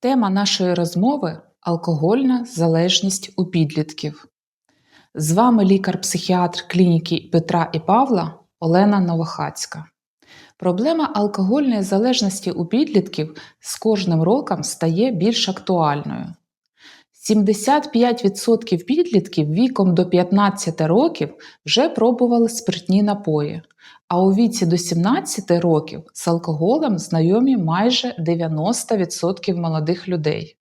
Тема нашої розмови алкогольна залежність у підлітків. З вами лікар-психіатр клініки Петра і Павла Олена Новохацька. Проблема алкогольної залежності у підлітків з кожним роком стає більш актуальною. 75% підлітків віком до 15 років вже пробували спиртні напої, а у віці до 17 років з алкоголем знайомі майже 90% молодих людей.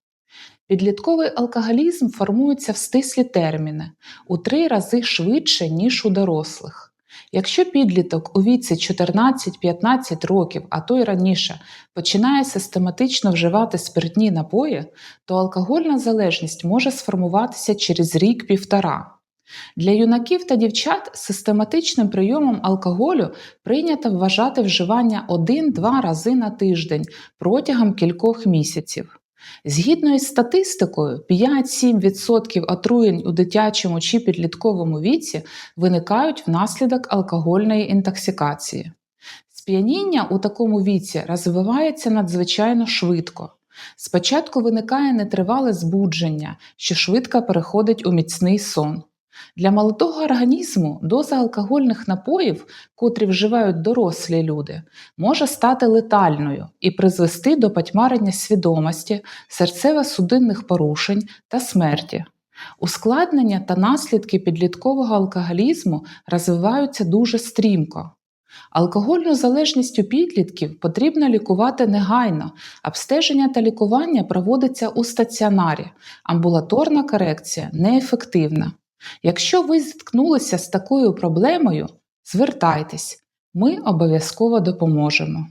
Підлітковий алкоголізм формується в стислі терміни у три рази швидше, ніж у дорослих. Якщо підліток у віці 14-15 років, а то й раніше, починає систематично вживати спиртні напої, то алкогольна залежність може сформуватися через рік-півтора. Для юнаків та дівчат систематичним прийомом алкоголю прийнято вважати вживання 1-2 рази на тиждень протягом кількох місяців. Згідно із статистикою, 5-7% отруєнь у дитячому чи підлітковому віці виникають внаслідок алкогольної інтоксикації. Сп'яніння у такому віці розвивається надзвичайно швидко. Спочатку виникає нетривале збудження, що швидко переходить у міцний сон. Для молодого організму доза алкогольних напоїв, котрі вживають дорослі люди, може стати летальною і призвести до потьмарення свідомості, серцево-судинних порушень та смерті. Ускладнення та наслідки підліткового алкоголізму розвиваються дуже стрімко. Алкогольну залежність у підлітків потрібно лікувати негайно. Обстеження та лікування проводиться у стаціонарі, амбулаторна корекція неефективна. Якщо ви зіткнулися з такою проблемою, звертайтесь, ми обов'язково допоможемо.